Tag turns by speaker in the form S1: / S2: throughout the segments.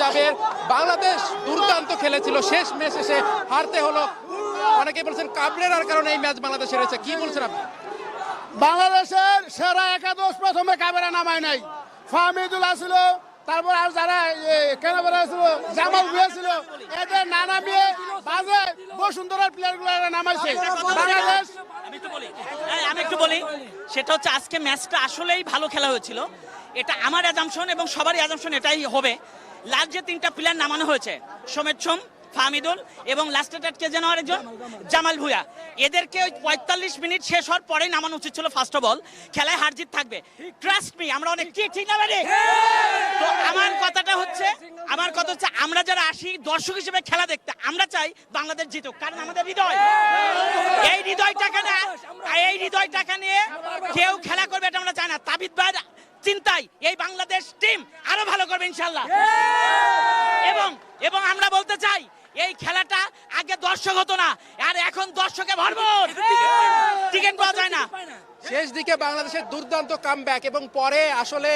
S1: জাবের বাংলাদেশ দুর্দান্ত খেলেছিল। শেষ ম্যাচ এসে হারতে হলো। অনেকে বলছেন কাবরেরার কারণে এই ম্যাচ বাংলাদেশ হেরেছে কি বলছেন আপনি?
S2: বাংলাদেশের সেরা একাদশ প্রথমে কাবেরা নামায় নাই। ফাহমিদুল আসছিল তারপর আর যারা কেনাবেরা ছিল জামাল ভুয়া ছিল। এদের না নামিয়ে বাজে বসুন্ধরার প্লেয়ারগুলো নামাইছে। বাংলাদেশ
S3: আমি একটু বলি। আমি একটু বলি। সেটা হচ্ছে আজকে ম্যাচটা আসলেই ভালো খেলা হয়েছিল। এটা আমার অ্যাজামশন এবং সবারই অ্যাজামশন এটাই হবে। লাস্ট যে তিনটা প্লেয়ার নামানো হয়েছে, সমেত সোম ফাহমিদুল এবং লাস্টের কে যেন আরেকজন? জামাল ভুয়া এদেরকে ওই পঁয়তাল্লিশ মিনিট শেষ হওয়ার পরেই নামানো উচিত ছিল ফার্স্ট অফ অল খেলায় হারজিত থাকবে। ট্রাস্ট মি আমরা অনেক ঠিক ঠিক না মানে আমার কথাটা হচ্ছে, আমার কথা হচ্ছে আমরা যারা আসি, দর্শক হিসেবে খেলা দেখতে, আমরা চাই বাংলাদেশ জিতুক। কারণ আমাদের হৃদয়। এই হৃদয়টাকে না এই হৃদয়টাকে নিয়ে কেউ খেলা করবে এটা আমরা চাই না। তাবিদ ভাই চিন্তাই এই বাংলাদেশ টিম আরও ভালো করবে ইনশাল্লাহ এবং এবং আমরা বলতে চাই এই খেলাটা আগে দর্শক হতো না আর এখন দর্শকে ভরপুর। টিকিট পাওয়া যায় না।
S1: শেষ দিকে বাংলাদেশের দুর্দান্ত কামব্যাক এবং পরে আসলে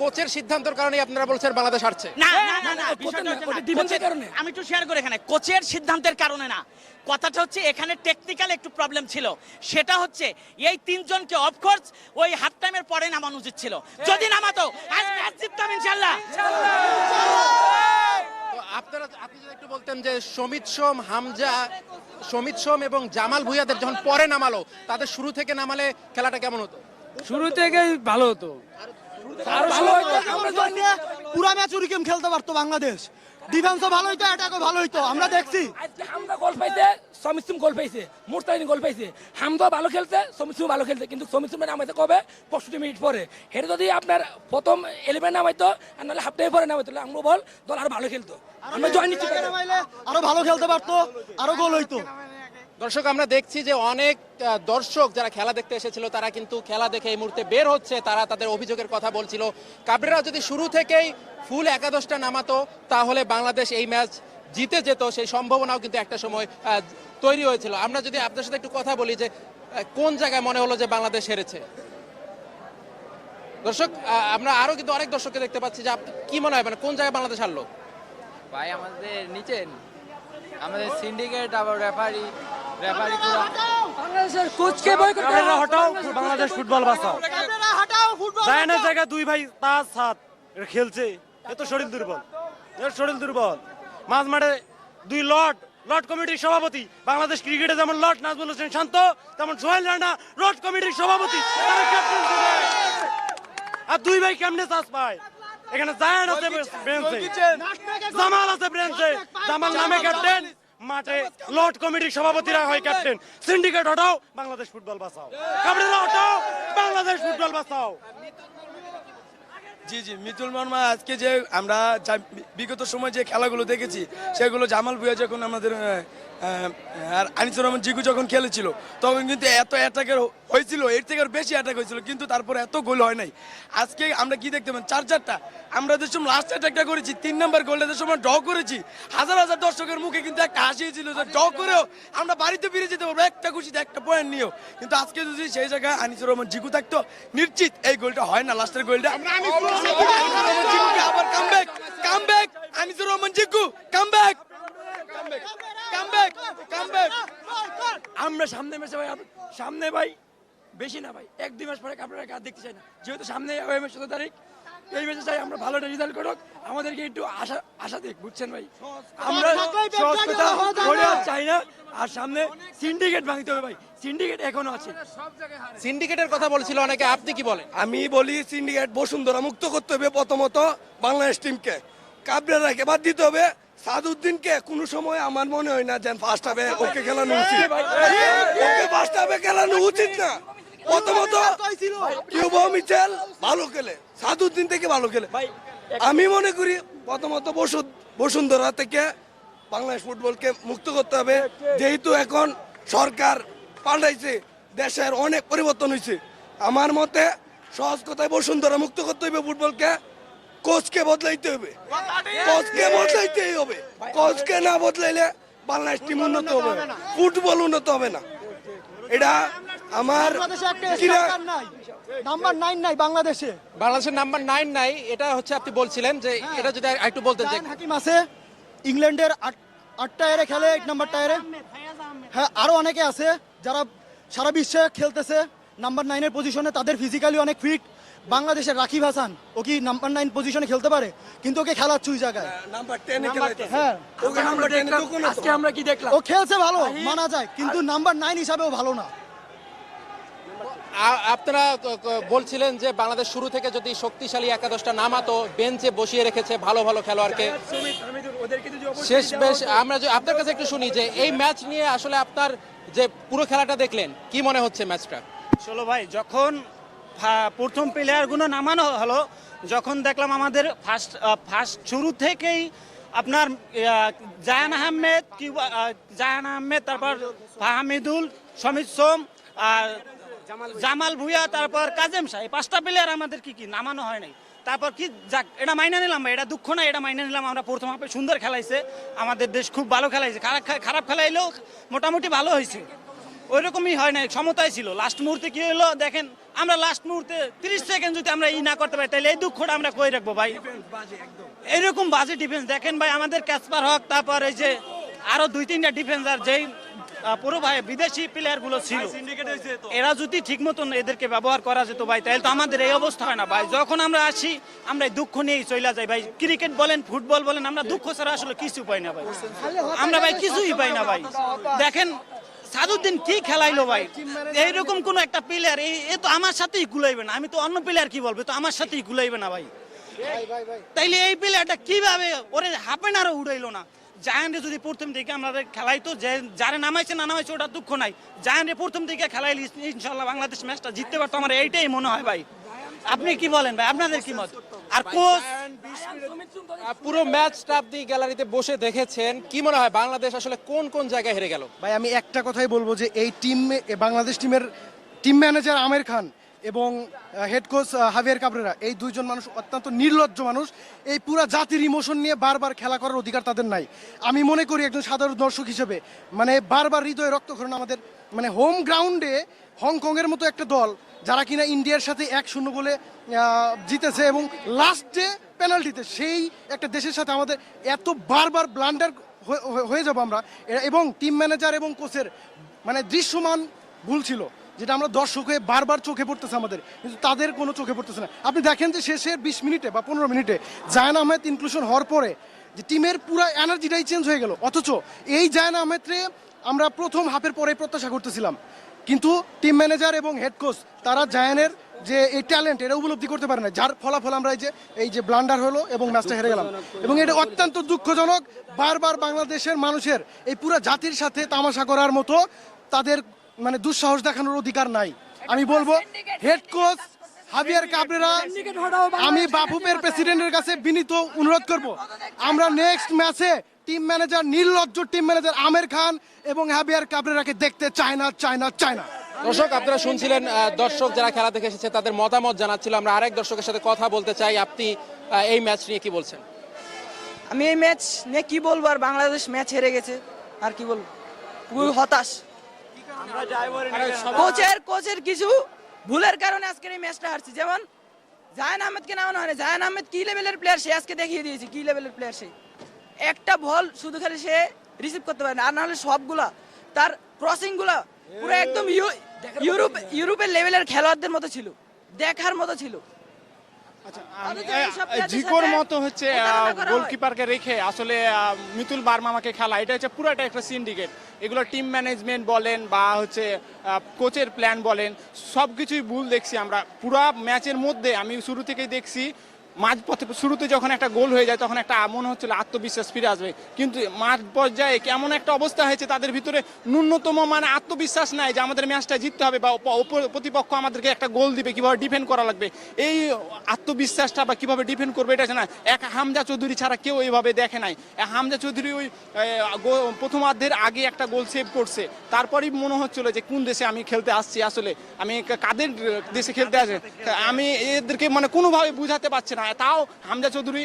S1: কোচের সিদ্ধান্তের কারণে আপনারা বলছেন বাংলাদেশ হারছে।
S3: না না না আমি একটু শেয়ার করে এখানে কোচের সিদ্ধান্তের কারণে না কথাটা হচ্ছে এখানে টেকনিক্যাল একটু প্রবলেম ছিল। সেটা হচ্ছে এই তিনজনকে অফকোর্স ওই হাফ টাইমের পরে নামানো উচিত ছিল। যদি নামাতো আজ ম্যাচ জিততাম ইনশাল্লাহ
S1: তো আপনারা আপনি যদি একটু বলতেন যে সমিত সোম হামজা সমিত সোম এবং জামাল ভুইয়াদের যখন পরে নামালো তাদের শুরু থেকে নামালে খেলাটা কেমন হতো?
S4: শুরু থেকে ভালো হতো। আরও ভালো আমরা জানি
S2: পুরা ম্যাচ উরিকেম খেলতে পারতো বাংলাদেশ। ডিফেন্সও ভালো হইতো অ্যাটাকও ভালো হইতো আমরা দেখছি।
S4: আজকে হামদা গোল পাইছে সমিত সিং গোল পাইছে মুরতাইন গোল পাইছে। হামদা ভালো খেলছে সমিত সিং ভালো খেলছে কিন্তু সমিত সিং নামাইতে কবে? পঁয়ষট্টি মিনিট পরে। এটা যদি আপনার প্রথম এলিভেন নামাইতো আর নাহলে হাফ টাইম পরে নামাইতো আমরা বল দল আরও ভালো খেলতো। আমরা জয় নিচ্ছি
S2: আরও ভালো খেলতে পারতো আরও গোল হইতো।
S1: দর্শক, আমরা দেখছি যে অনেক দর্শক যারা খেলা দেখতে এসেছিল, তারা কিন্তু খেলা দেখে এই মুহূর্তে বের হচ্ছে। তারা তাদের অভিযোগের কথা বলছিল। কাবরেরা যদি শুরু থেকেই ফুল একাদশটা নামাতো, তাহলে বাংলাদেশ এই ম্যাচ জিতে যেত। সেই সম্ভাবনাও কিন্তু একটা সময় তৈরি হয়েছিল। আমরা যদি আপনার সাথে একটু কথা বলি যে কোন জায়গায় মনে হলো যে বাংলাদেশ হেরেছে? দর্শক আমরা আরও কিন্তু অনেক দর্শককে দেখতে পাচ্ছি যে কি মনে হয় মানে কোন জায়গায় বাংলাদেশ হারলো?
S5: ভাই, আমাদের নিচে, আমাদের সিন্ডিকেট আবার রেফারি
S4: বাংলাদেশের কোচকে বয়কট
S6: হটাও বাংলাদেশ ফুটবল বাঁচাও যায় না জায়গা দুই ভাই পাঁচ সাত খেলছে। এ তো শরীর দুর্বল। এর শরীর দুর্বল। মাঝ মাঠে দুই লট লট কমিটির সভাপতি। বাংলাদেশ ক্রিকেটে যেমন লট নাজমুল হোসেন শান্ত তেমন সোহেল রানা লট কমিটির সভাপতি। আর দুই ভাই কেমনে চাষ পায়? এখানে জায়ান আছে বেঞ্চে। জামাল আছে বেঞ্চে। জামাল নামে ক্যাপ্টেন মাঠে লর্ড কমিটির সভাপতিরা হয় ক্যাপ্টেন। সিন্ডিকেট হটাও বাংলাদেশ ফুটবল বাঁচাও। হটাও বাংলাদেশ ফুটবল বাঁচাও।
S7: জি জি, মিতুল মর্মা আজকে যে আমরা বিগত সময় যে খেলাগুলো দেখেছি, সেগুলো জামাল ভুয়া যখন আমাদের আর আনিসুর রহমান জিগু যখন খেলেছিল তখন কিন্তু এত অ্যাটাকের হয়েছিল এর থেকে আরও বেশি অ্যাটাক হয়েছিল কিন্তু তারপরে এত গোল হয় নাই। আজকে আমরা কি দেখতে পান চার চারটা। আমরা যে সময় লাস্ট অ্যাটাকটা করেছি তিন নম্বর গোলটা যে সময় ড্র করেছি হাজার হাজার দর্শকের মুখে কিন্তু একটা হাসি ছিল যে ড্র করেও আমরা বাড়িতে ফিরে যেতে পারব। একটা খুশিতে একটা পয়েন্ট নিয়েও। কিন্তু আজকে যদি সেই জায়গায় আনিসুর রহমান জিগু থাকতো নিশ্চিত এই গোলটা হয় না লাস্টের গোলটা আবার comeback comeback Anisur Rahman Zico comeback comeback comeback
S4: আমরা সামনে ম্যাচে ভাই সামনে ভাই বেশি না ভাই এক দুই মাস পরে আপনারা কাজ দেখতে চাই না। যেহেতু সামনে ম্যাচ তারিখ এই ম্যাচে চাই আমরা ভালো রেজাল্ট করুক আমাদেরকে একটু আশা আশা দেখ বুঝছেন ভাই? আমরা সহজ কথা বলে চাই না আর সামনে সিন্ডিকেট ভাঙতে হবে ভাই সিন্ডিকেট এখনও আছে।
S1: সিন্ডিকেটের কথা বলছিল অনেকে আপনি কি বলেন?
S7: আমি বলি সিন্ডিকেট বসুন্ধরা মুক্ত করতে হবে প্রথমত বাংলাদেশ টিমকে কাবরেরাকে বাদ দিতে হবে সাদউদ্দিনকে কোন সময় আমার মনে হয় না যে ফার্স্ট হাফে ওকে খেলানো উচিত। ওকে ফার্স্ট হাফে খেলানো উচিত না। প্রথমত কিউবো মিচেল ভালো খেলে। সাদউদ্দিন থেকে ভালো খেলে। আমি মনে করি প্রথমত বসু বসুন্ধরা থেকে বাংলাদেশ ফুটবলকে মুক্ত করতে হবে। যেহেতু এখন সরকার পাল্টাইছে দেশের অনেক পরিবর্তন হয়েছে আমার মতে সহজ কথায় বসুন্ধরা মুক্ত করতে হবে ফুটবলকে। কোচকে বদলাইতে হবে। কোচকে বদলাইতেই হবে। কোচকে না বদলাইলে বাংলাদেশ টিম উন্নত হবে না। ফুটবল উন্নত হবে না। এটা আমার
S8: বাংলাদেশে একটা
S7: কিরা-
S8: নাম্বার নাইন নাই বাংলাদেশে।
S1: বাংলাদেশের নাম্বার নাইন নাই এটা হচ্ছে আপনি বলছিলেন যে এটা যদি একটু বলতেন যে
S8: হাকিম আছে ইংল্যান্ডের আট আট টায়ারে খেলে এক নাম্বার টায়ারে। হ্যাঁ আরও অনেকে আছে যারা সারা বিশ্বে খেলতেছে। নাম্বার নাইনের পজিশনে তাদের ফিজিক্যালি অনেক ফিট বাংলাদেশের রাকিব হাসান ও কি নাম্বার নাইন পজিশনে খেলতে পারে? কিন্তু ওকে খেলাচ্ছ ওই জায়গায়।
S7: নাম্বার টেনে
S8: হ্যাঁ।
S7: ওকে নাম্বার টেনে ঢুকুন না তো।
S4: আজকে আমরা কি দেখলাম?
S8: ও খেলছে ভালো মানা যায় কিন্তু নাম্বার নাইন হিসাবেও ভালো না।
S1: আপনারা বলছিলেন যে বাংলাদেশ শুরু থেকে যদি শক্তিশালী একাদশটা নামাতো বেঞ্চে বসিয়ে রেখেছে ভালো ভালো খেলোয়াড়কে। শেষ বেশ আমরা যে- আপনার কাছে একটু শুনি যে এই ম্যাচ নিয়ে আসলে আপনার যে পুরো খেলাটা দেখলেন কি মনে হচ্ছে ম্যাচটা?
S6: চলো ভাই যখন প্রথম প্লেয়ারগুলো নামানো হলো, যখন দেখলাম আমাদের ফার্স্ট ফার্স্ট শুরু থেকেই আপনার জায়ান আহমেদ কি জায়ান আহমেদ, তারপর ফাহামিদুল, সমিত সোম, আর জামাল ভুইয়া, তারপর কাজেম শাহ, এই পাঁচটা প্লেয়ার আমাদের কি কি নামানো হয় নাই। তারপর কি যাক, এটা মাইনে নিলাম এটা দুঃখ না, এটা মাইনে নিলাম আমরা, প্রথম হাফে সুন্দর খেলাইছে, আমাদের দেশ খুব ভালো খেলাইছে, খারাপ খারাপ খেলাইলেও মোটামুটি ভালো হয়েছে। ওইরকমই হয় না সমতায় ছিল। লাস্ট মুহূর্তে কি হলো, দেখেন আমরা লাস্ট মুহূর্তে তিরিশ সেকেন্ড যদি আমরা ই না করতে পারি তাহলে এই দুঃখটা আমরা কই রাখব ভাই? এরকম বাজে ডিফেন্স দেখেন ভাই আমাদের ক্যাসপার হক তারপর এই যে আরও দুই তিনটা ডিফেন্সার যেই পুরো ভাই বিদেশি প্লেয়ারগুলো ছিল। এরা যদি ঠিক মতন এদেরকে ব্যবহার করা যেত ভাই তাহলে তো আমাদের এই অবস্থা হয় না ভাই। যখন আমরা আসি আমরা এই দুঃখ নিয়েই চলে যাই ভাই। ক্রিকেট বলেন ফুটবল বলেন আমরা দুঃখ ছাড়া আসলে কিছু পাই না ভাই। আমরা ভাই কিছুই পাই না ভাই। দেখেন সাদুদ্দিন কি খেলাইলো ভাই? এইরকম কোন একটা প্লেয়ার এ তো আমার সাথেই গুলাইবে না। আমি তো অন্য প্লেয়ার কি বলব? তো আমার সাথেই গুলাইবে না ভাই। তাইলে এই প্লেয়ারটা কীভাবে ওরে হাফ এন আরও উড়াইলো না? জায়ান্টে যদি প্রথম দিকে আমাদের খেলাইতো, যে, যারা নামাইছে না নামাইছে ওটা দুঃখ নাই। জায়ান্টে প্রথম দিকে খেলাইলে ইনশাল্লাহ বাংলাদেশ ম্যাচটা জিততে পারতো। আমার এইটাই মনে হয় ভাই। আপনি কি বলেন ভাই? আপনাদের কি মত? আর কোচ
S1: পুরো ম্যাচটা আপনি গ্যালারিতে বসে দেখেছেন। কি মনে হয় বাংলাদেশ আসলে কোন কোন জায়গায় হেরে গেল?
S9: ভাই আমি একটা কথাই বলব যে এই টিম বাংলাদেশ টিমের টিম ম্যানেজার আমির খান এবং হেড কোচ হাভিয়ার কাবরেরা, এই দুইজন মানুষ অত্যন্ত নির্লজ্জ মানুষ। এই পুরা জাতির ইমোশন নিয়ে বারবার খেলা করার অধিকার তাদের নাই। আমি মনে করি একজন সাধারণ দর্শক হিসেবে মানে বারবার হৃদয়ে রক্তক্ষরণ আমাদের মানে হোম গ্রাউন্ডে হংকংয়ের মতো একটা দল, যারা কিনা ইন্ডিয়ার সাথে এক শূন্য বলে জিতেছে এবং লাস্টে পেনাল্টিতে সেই একটা দেশের সাথে আমাদের এত বারবার ব্লান্ডার হয়ে যাব আমরা। এবং টিম ম্যানেজার এবং কোচের মানে দৃশ্যমান ভুল ছিল। যেটা আমরা দর্শক হয়ে বারবার চোখে পড়তেছে আমাদের, কিন্তু তাদের কোনো চোখে পড়তেছে না। আপনি দেখেন যে শেষের বিশ মিনিটে বা পনেরো মিনিটে জায়ান আহমেদ ইনক্লুশন হওয়ার পরে যে টিমের পুরো এনার্জিটাই চেঞ্জ হয়ে গেল। অথচ এই জায়ান আহমেদরে আমরা প্রথম হাফের পরে প্রত্যাশা করতেছিলাম। কিন্তু টিম ম্যানেজার এবং হেড কোচ তারা জায়ানের যে এই ট্যালেন্ট এটা উপলব্ধি করতে পারে না যার ফলাফল আমরা এই যে এই যে ব্লান্ডার হলো এবং ম্যাচটা হেরে গেলাম। এবং এটা অত্যন্ত দুঃখজনক, বারবার বাংলাদেশের মানুষের এই পুরো জাতির সাথে তামাশা করার মতো তাদের মানে দুঃসাহস দেখানোর অধিকার নাই। আমি বলব হেড কোচ হাবিয়ার কাবরেরা আমি বাফুপের প্রেসিডেন্টের কাছে বিনীত অনুরোধ করব। আমরা নেক্সট ম্যাচে টিম ম্যানেজার নির্লজ্জ টিম ম্যানেজার আমের খান এবং হাবিয়ার কাবরেরাকে দেখতে চায় না চায় না চায় না
S1: দর্শক আপনারা শুনছিলেন দর্শক যারা খেলা দেখে এসেছে তাদের মতামত জানাচ্ছিল। আমরা আরেক দর্শকের সাথে কথা বলতে চাই। আপনি এই ম্যাচ নিয়ে কি বলছেন?
S10: আমি এই ম্যাচ নিয়ে কি বলব? আর বাংলাদেশ ম্যাচ হেরে গেছে। আর কি বলব? খুবই হতাশ। কোচের কোচের কিছু ভুলের কারণে আজকের এই ম্যাচটা হারছি। যেমন জায়ান আহমেদকে নামানো হয়নি। জায়ান আহমেদ কি লেভেলের প্লেয়ার সে আজকে দেখিয়ে দিয়েছে কি লেভেলের প্লেয়ার সে? একটা বল শুধু খালি সে রিসিভ করতে পারে না আর নাহলে সবগুলা তার ক্রসিংগুলা পুরো একদম ইউরোপ ইউরোপের লেভেলের খেলোয়াড়দের মতো ছিল দেখার মতো ছিল অথচ এইসব player দের
S11: জিকোর মতো হচ্ছে। গোলকিপারকে রেখে আসলে মিতুল মিতুল বার্মামাকে খেলা এটা হচ্ছে পুরোটা একটা সিন্ডিকেট এগুলো টিম ম্যানেজমেন্ট বলেন বা হচ্ছে কোচের প্ল্যান বলেন সব কিছুই ভুল দেখছি আমরা পুরা ম্যাচের মধ্যে আমি শুরু থেকেই দেখছি মাঝ পথে শুরুতে যখন একটা গোল হয়ে যায়, তখন একটা মনে হচ্ছিল আত্মবিশ্বাস ফিরে আসবে। কিন্তু মাঝ পর্যায়ে কেমন একটা অবস্থা হয়েছে তাদের ভিতরে ন্যূনতম মানে আত্মবিশ্বাস নাই যে আমাদের ম্যাচটা জিততে হবে বা প্রতিপক্ষ আমাদেরকে একটা গোল দিবে, কীভাবে ডিফেন্ড করা লাগবে। এই আত্মবিশ্বাসটা বা কীভাবে ডিফেন্ড করবে এটা না এক হামজা চৌধুরী ছাড়া কেউ এইভাবে দেখে নাই। হামজা চৌধুরী ওই প্রথমার্ধের আগে একটা গোল সেভ করছে। তারপরেই মনে হচ্ছিল যে কোন দেশে আমি খেলতে আসছি আসলে? আমি কাদের দেশে খেলতে আসে? আমি এদেরকে মানে কোনোভাবে বুঝাতে পারছি না। তাও হামজা চৌধুরী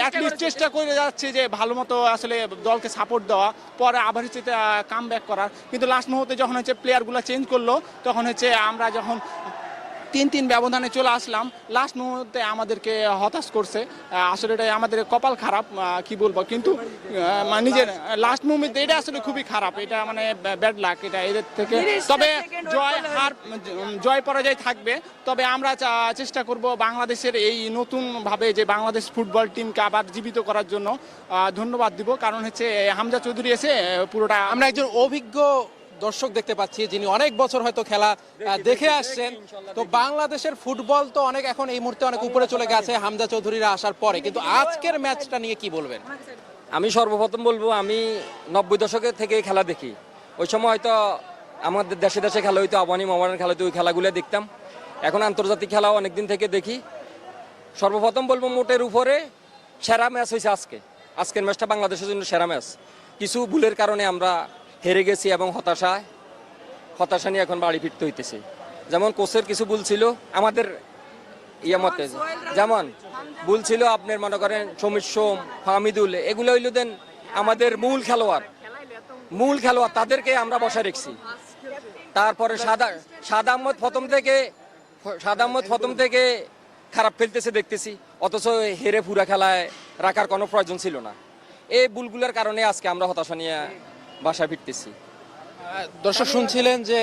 S11: অ্যাটলিস্ট চেষ্টা করে যাচ্ছে যে ভালো মতো আসলে দলকে সাপোর্ট দেওয়া। পরে আবার হচ্ছে কাম ব্যাক করার। কিন্তু লাস্ট মুহূর্তে যখন হচ্ছে প্লেয়ারগুলো চেঞ্জ করল তখন হচ্ছে আমরা যখন তিন তিন ব্যবধানে চলে আসলাম। লাস্ট মুহূর্তে আমাদেরকে হতাশ করছে। আসলে এটা আমাদের কপাল খারাপ কি বলব? কিন্তু মানে নিজের লাস্ট মুহূর্তে এটা আসলে খুবই খারাপ। এটা মানে ব্যাড লাক এটা এদের থেকে। তবে জয় হার জয় পরাজয় থাকবে। তবে আমরা চা- চেষ্টা করব বাংলাদেশের এই নতুন ভাবে যে বাংলাদেশ ফুটবল টিমকে আবার জীবিত করার জন্য ধন্যবাদ দিব। কারণ হচ্ছে হামজা চৌধুরী এসে পুরোটা
S1: আমরা একজন অভিজ্ঞ দর্শক দেখতে পাচ্ছি যিনি অনেক বছর হয়তো খেলা দেখে আসছেন। তো বাংলাদেশের ফুটবল তো অনেক এখন এই মুহূর্তে অনেক উপরে চলে গেছে হামজা চৌধুরীরা আসার পরে। কিন্তু আজকের ম্যাচটা নিয়ে কি বলবেন?
S5: আমি সর্বপ্রথম বলব আমি নব্বই দশকের থেকে খেলা দেখি। ওই সময় হয়তো আমাদের দেশে দেশে খেলা হইতো আবানি মোবাইলের খেলা হইতো ওই খেলাগুলো দেখতাম। এখন আন্তর্জাতিক খেলাও অনেকদিন থেকে দেখি। সর্বপ্রথম বলব মোটের উপরে সেরা ম্যাচ হয়েছে আজকে। আজকের ম্যাচটা বাংলাদেশের জন্য সেরা ম্যাচ। কিছু ভুলের কারণে আমরা হেরে গেছি এবং হতাশায় হতাশা নিয়ে এখন বাড়ি ফিরতে হইতেছে। যেমন কোচের কিছু ভুল ছিল, আমাদের ইয়ে মতে, যেমন ভুল ছিল আপনার মনে করেন সমীর সোম ফাহমিদুল এগুলো হইল দেন আমাদের মূল খেলোয়াড়। মূল খেলোয়াড়, তাদেরকে আমরা বসায় রেখছি। তারপরে সাদা সাদা আহমদ প্রথম থেকে, সাদা আহমদ প্রথম থেকে খারাপ খেলতেছে দেখতেছি, অথচ হেরে ফুরা খেলায় রাখার কোনো প্রয়োজন ছিল না। এই ভুলগুলোর কারণে আজকে আমরা হতাশা নিয়ে বাসায় ফিরতেছি।
S1: দর্শক শুনছিলেন যে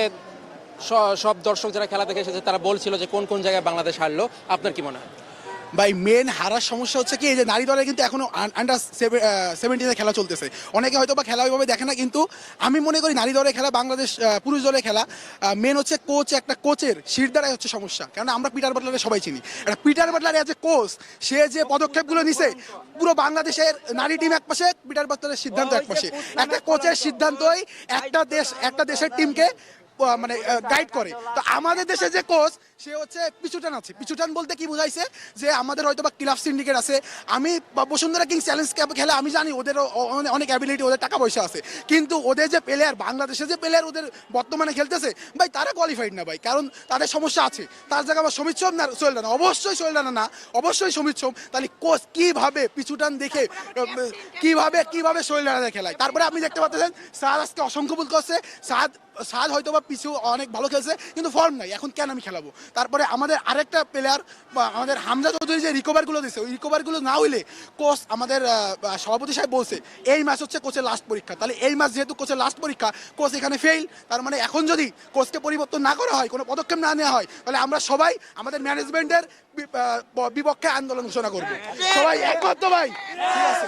S1: সব দর্শক যারা খেলা দেখে এসেছে, তারা বলছিল যে কোন কোন জায়গায় বাংলাদেশ হারলো। আপনার কি মনে হয়?
S2: ভাই মেন হারার সমস্যা হচ্ছে কি এই যে নারী দলে কিন্তু এখনও আন্ডার সেভেন্টিনে খেলা চলতেছে। অনেকে হয়তো বা খেলা ওইভাবে দেখে না কিন্তু আমি মনে করি নারী দলে খেলা বাংলাদেশ পুরুষ দলে খেলা মেন হচ্ছে কোচ একটা কোচের শিরদারাই হচ্ছে সমস্যা। কারণ আমরা পিটার বাটলারে সবাই চিনি। একটা Peter Butler as a coach সে যে পদক্ষেপগুলো নিছে পুরো বাংলাদেশের নারী টিম এক পাশে পিটার বাটলারের সিদ্ধান্ত এক পাশে। একটা কোচের সিদ্ধান্তই একটা দেশ একটা দেশের টিমকে মানে গাইড করে। তো আমাদের দেশে যে কোচ সে হচ্ছে পিছুটান আছে। পিছুটান বলতে কি বুঝাইছে? যে আমাদের হয়তো বা ক্লাব সিন্ডিকেট আছে। আমি বসুন্ধরা কিংস চ্যালেঞ্জ ক্যাপ খেলে আমি জানি ওদের অনেক অ্যাবিলিটি ওদের টাকা পয়সা আছে। কিন্তু ওদের যে প্লেয়ার বাংলাদেশে যে প্লেয়ার ওদের বর্তমানে খেলতেছে ভাই তারা কোয়ালিফাইড না ভাই। কারণ তাদের সমস্যা আছে। তার জায়গায় আবার সমিত সোম না সোহেল রানা। অবশ্যই সোহেল রানা না অবশ্যই সমিত সোম। তাহলে কোচ কীভাবে পিছুটান দেখে কীভাবে কীভাবে সোহেল রানা খেলায়? তারপরে আপনি দেখতে পাচ্ছেন সাদ আজকে অসংখ্য ভুল করছে। সাদ সাদ হয়তো বা পিছু অনেক ভালো খেলছে কিন্তু ফর্ম নাই। এখন কেন আমি খেলাবো? তারপরে আমাদের আরেকটা প্লেয়ার বা আমাদের হামজা চৌধুরী যে রিকভারগুলো দিচ্ছে ওই রিকভারগুলো না হইলে কোচ আমাদের সভাপতি সাহেব বলছে এই ম্যাচ হচ্ছে কোচের লাস্ট পরীক্ষা। তাহলে এই ম্যাচ যেহেতু কোচের লাস্ট পরীক্ষা কোচ এখানে ফেল তার মানে এখন যদি কোচকে পরিবর্তন না করা হয় কোনো পদক্ষেপ না নেওয়া হয় তাহলে আমরা সবাই আমাদের ম্যানেজমেন্টের বিপক্ষে আন্দোলন ঘোষণা করব। সবাই একমাত্র ভাই? ঠিক আছে।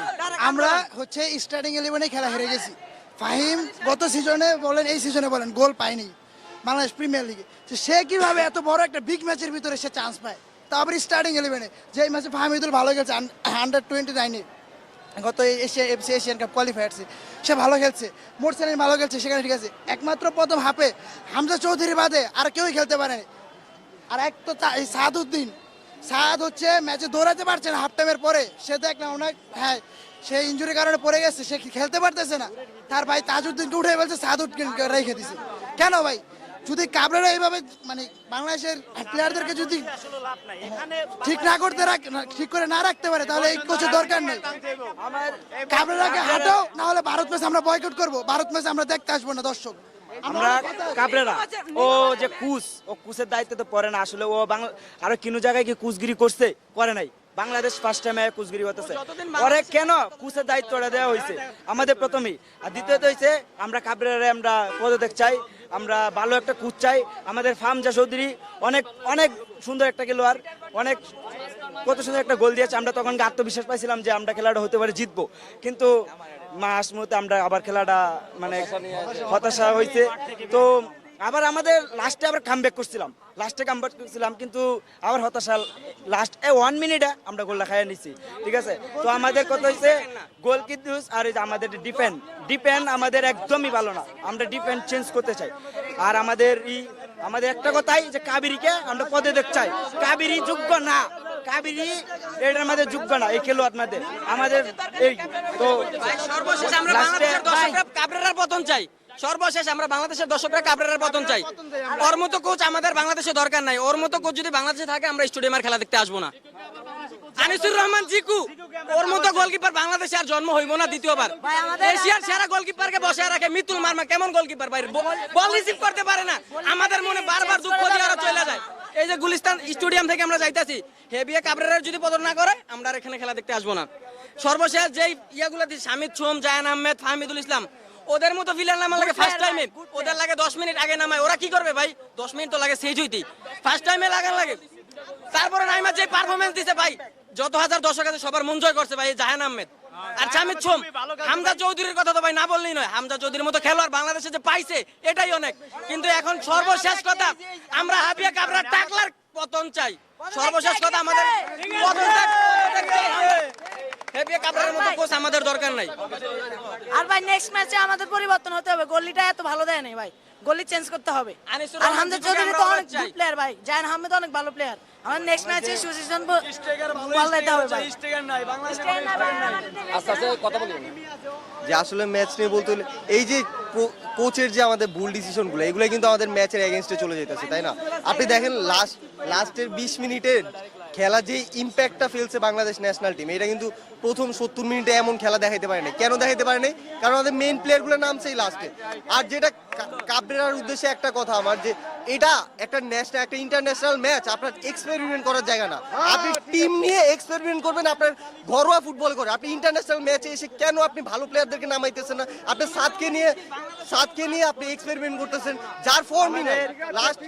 S8: আমরা হচ্ছে স্টার্টিং ইলেভেনে খেলা হেরে গেছি। ফাহিম, গত সিজনে বলেন, এই সিজনে বলেন, গোল পায়নি বাংলাদেশ প্রিমিয়ার লিগে সে কীভাবে এত বড় একটা বিগ ম্যাচের ভিতরে সে চান্স পায়? তারপরে স্টার্টিং ইলেভেনে যে ম্যাচে ফাহিমুদুল ভালো খেলছে হান্ড্রেড টোয়েন্টি নাইনে গত এশিয়া এফসি এশিয়ান কাপ কোয়ালিফায়ার্সে সে ভালো খেলছে মোরসালিন ভালো খেলছে, সেখানে ঠিক আছে। একমাত্র প্রথম হাফে হামজা চৌধুরী বাদে আর কেউই খেলতে পারেনি আর এক তো এই সাদউদ্দিন। সাদ হচ্ছে ম্যাচে দৌড়াতে পারছে না হাফ টাইমের পরে। সে দেখ না, অনেক হ্যাঁ সে ইঞ্জুরির কারণে পড়ে গেছে সে খেলতে পারতেছে না। তার ভাই তাজউদ্দিনকে উঠে বলছে সাদউদ্দিনকে রেখে দিছে। কেন ভাই? যদি কাবরেরা এইভাবে মানে বাংলাদেশের প্লেয়ারদেরকে যদি ঠিক না করতে রাখ ঠিক করে না রাখতে পারে তাহলে এই কোচের দরকার নেই। কাবরেরাকে হাঁটাও না হলে ভারত ম্যাচ আমরা বয়কট করব। ভারত ম্যাচ আমরা দেখতে আসব না দর্শক।
S10: আমরা কাবরেরা। ও যে কুস ও কুসের দায়িত্ব তো পড়ে না আসলে ও বাংলা আরও কিনো জায়গায় কি কুচগিরি করছে করে নাই। বাংলাদেশ ফার্স্ট টাইমে কুচগিরি হতেছে পরে কেন? কুসের দায়িত্বটা দেওয়া হয়েছে আমাদের প্রথমেই। আর দ্বিতীয়ত হয়েছে আমরা কাবরেরারে আমরা পদত্যাগ চাই আমরা ভালো একটা কুচ চাই। আমাদের ফার্মজা চৌধুরী অনেক অনেক সুন্দর একটা খেলোয়াড় অনেক কত সুন্দর একটা গোল দিয়েছে। আমরা তখন আত্মবিশ্বাস পাইছিলাম যে আমরা খেলাটা হতে পারে জিতবো। কিন্তু মাস মুহূর্তে আমরা আবার খেলাটা মানে হতাশা হয়েছে তো আবার আমাদের লাস্টে আবার কাম করছিলাম। লাস্টে কাম করছিলাম কিন্তু আবার হতাশা লাস্ট এ ওয়ান মিনিটে আমরা গোলটা খাইয়ে নিচ্ছি ঠিক আছে? তো আমাদের কথা হচ্ছে গোল কিন্তু আর এই যে আমাদের ডিফেন্ড ডিফেন্ড আমাদের একদমই ভালো না। আমরা ডিফেন্ড চেঞ্জ করতে চাই। আর আমাদের ই আমাদের একটা কথাই যে কাবেরিকে আমরা পদে দেখতে চাই। কাবেরি যোগ্য না। কাবেরি এটার মধ্যে যোগ্য না এই খেলোয়াড় মধ্যে আমাদের এই তো
S3: সর্বশেষ আমরা বাংলাদেশের দর্শকরা কাবরেরার পতন চাই। সর্বশেষ আমরা বাংলাদেশের দর্শকরা কাবরেরার পতন চাই। ওর মতো কোচ আমাদের বাংলাদেশে দরকার নাই। ওর মতো কোচ যদি বাংলাদেশে থাকে আমরা স্টেডিয়ামের খেলা দেখতে আসব না।
S12: আনিসুর রহমান জিকু ওর মতো গোলকিপার বাংলাদেশে আর জন্ম হইব না দ্বিতীয়বার। এশিয়ার সেরা গোলকিপারকে বসে রাখে মিতুল মার্মা। কেমন গোলকিপার ভাই? বল রিসিভ করতে পারে না। আমাদের মনে বারবার দুঃখ দিয়ে ওরা চলে যায়। এই যে গুলিস্তান স্টেডিয়াম থেকে আমরা যাইতাছি হেবিয়ে কাবরের যদি পতন না করে আমরা আর এখানে খেলা দেখতে আসব না। সর্বশেষ যেই ইয়াগুলো দিচ্ছে হামিদ সোম জায়ান আহমেদ ফাহমিদুল ইসলাম ওদের মতো ফিলার নামা লাগে ফার্স্ট টাইমে ওদের লাগে দশ মিনিট আগে নামায়। ওরা কি করবে ভাই? দশ মিনিট তো লাগে সেই জুইতি ফার্স্ট টাইমে লাগান লাগে তারপরে নাইমার যে পারফরমেন্স দিছে ভাই যত হাজার দর্শক আছে সবার মন জয় করছে ভাই জাহান আহমেদ। আর জামিদ সোম হামজা চৌধুরীর কথা তো ভাই না বললেই নয়। হামজা চৌধুরীর মতো খেলোয়াড় বাংলাদেশে যে পাইছে এটাই অনেক। কিন্তু এখন সর্বশেষ কথা আমরা হাবিয়া কাবরার টাকলার পতন চাই। সর্বশেষ কথা আমাদের পতন চাই- হাবিয়া মতো কোচ আমাদের দরকার নাই।
S13: আর ভাই নেক্সট ম্যাচে আমাদের পরিবর্তন হতে হবে। গলিটা এত ভালো দেয় নাই ভাই। গলি চেঞ্জ করতে হবে। আর হামজা চৌধুরী তো অনেক গুড প্লেয়ার ভাই। জায়ান আহমেদ অনেক ভালো প্লেয়ার আমার নেক্সট ম্যাচে সুসিশন পাল্লাইতে হবে ভাই। Stay নাই ভাই,
S5: আস্তে আস্তে কথা বলি
S14: যে আসলে ম্যাচ নিয়ে বলতে হলে এই যে কোচের যে আমাদের ভুল ডিসিশনগুলো এগুলো কিন্তু আমাদের ম্যাচের এগেনস্টে চলে যেতেছে তাই না? আপনি দেখেন লাস্ট লাস্টের বিশ মিনিটের খেলা যে ইম্প্যাক্টটা ফেলছে বাংলাদেশ ন্যাশনাল টিম এটা কিন্তু প্রথম সত্তর মিনিটে এমন খেলা দেখাইতে পারে নাই। কেন দেখাইতে পারে নাই? কারণ আমাদের মেইন প্লেয়ারগুলো নামছেই লাস্টে আর যেটা কাবরেরার উদ্দেশ্যে একটা কথা আমার যে এটা একটা ন্যাশনাল একটা ইন্টারন্যাশনাল ম্যাচ আপনার এক্সপেরিমেন্ট করার জায়গা না। আপনি টিম নিয়ে এক্সপেরিমেন্ট করবেন আপনার ঘরোয়া ফুটবল করে। আপনি ইন্টারন্যাশনাল ম্যাচে এসে কেন আপনি ভালো প্লেয়ারদেরকে নামাইতেছেন না? আপনি সাতকে নিয়ে সাতকে নিয়ে আপনি এক্সপেরিমেন্ট করতেছেন যার ফর্মই নাই। লাস্ট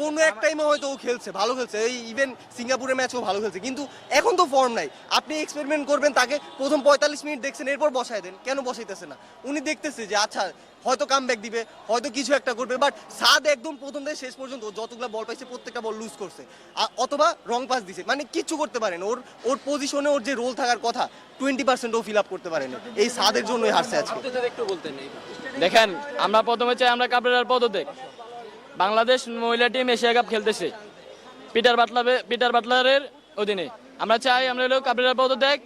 S14: কোন এক টাইমে হয়তো ও খেলছে, ভালো খেলছে। এই ইভেন সিঙ্গাপুরের ম্যাচও ভালো খেলছে। কিন্তু এখন তো ফর্ম নাই। আপনি এক্সপেরিমেন্ট করবেন তাকে, প্রথম পঁয়তাল্লিশ মিনিট দেখছেন, এরপর বসায় দেন। কেন বসাইতেছে না? উনি দেখতেছে যে আচ্ছা হয়তো কাম ব্যাক দিবে, হয়তো কিছু একটা করবে বাট সাদ একদম প্রথম থেকে শেষ পর্যন্ত যতগুলো বল পাইছে, প্রত্যেকটা বল লুজ করছে। অথবা রং পাস দিছে। মানে কিচ্ছু করতে পারেন ওর ওর পজিশনে ওর যে রোল থাকার কথা টোয়েন্টি পার্সেন্ট ও ফিল আপ করতে পারেনি। এই সাদের জন্যই হারছে আজকে।
S12: দেখেন, আমরা প্রথমে চাই আমরা কাবরেরার পদত্যাগ। বাংলাদেশ মহিলা টিম এশিয়া কাপ খেলতেছে। পিটার বাটলার পিটার বাটলারের অধীনে। আমরা চাই, আমরা হলো কাবরেরার পদত্যাগ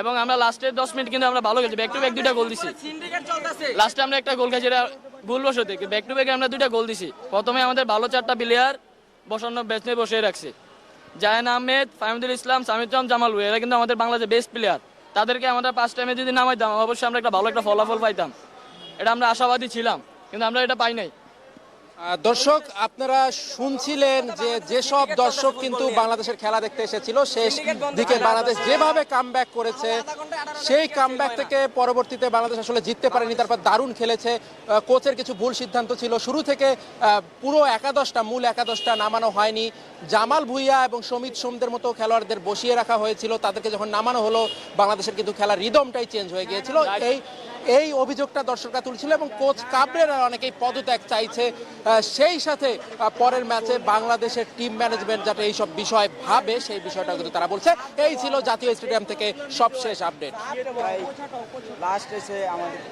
S12: এবং আমরা লাস্টের দশ মিনিট কিন্তু আমরা ভালো খেলছি। ব্যাক টু ব্যাক দুইটা গোল দিছি। লাস্টে আমরা একটা গোল খাইছি এটা ভুল বসতে ব্যাক টু ব্যাকে আমরা দুইটা গোল দিছি। প্রথমে আমাদের ভালো চারটা প্লেয়ার বসানো বেসনে বসিয়ে রাখছে। জায়ান আহমেদ ফাহমিদুল ইসলাম সামিদ চাম জামাল এরা কিন্তু আমাদের বাংলাদেশের বেস্ট প্লেয়ার তাদেরকে আমাদের পাঁচ টাইমে যদি নামাইতাম অবশ্যই আমরা একটা ভালো একটা ফলাফল পাইতাম। এটা আমরা আশাবাদী ছিলাম, কিন্তু আমরা এটা পাই নাই।
S1: দর্শক, আপনারা শুনছিলেন যে যেসব দর্শক কিন্তু বাংলাদেশের খেলা দেখতে এসেছিল, শেষ দিকে বাংলাদেশ যেভাবে কামব্যাক করেছে, সেই কামব্যাক থেকে পরবর্তীতে বাংলাদেশ আসলে জিততে পারেনি, তারপর দারুণ খেলেছে। কোচের কিছু ভুল সিদ্ধান্ত ছিল। শুরু থেকে পুরো একাদশটা, মূল একাদশটা নামানো হয়নি। জামাল ভুইয়া এবং সমিত সোমদের মতো খেলোয়াড়দের বসিয়ে রাখা হয়েছিল। তাদেরকে যখন নামানো হলো, বাংলাদেশের কিন্তু খেলার রিদমটাই চেঞ্জ হয়ে গিয়েছিল। এই এই অভিযোগটা দর্শকরা তুলছিল এবং কোচ কাবরেরা অনেকেই পদত্যাগ চাইছে। সেই সাথে পরের ম্যাচে বাংলাদেশের টিম ম্যানেজমেন্ট যাতে এইসব বিষয় ভাবে, সেই বিষয়টা কিন্তু তারা বলছে। এই ছিল জাতীয় স্টেডিয়াম থেকে সবশেষ আপডেট।
S10: লাস্ট এসে আমাদের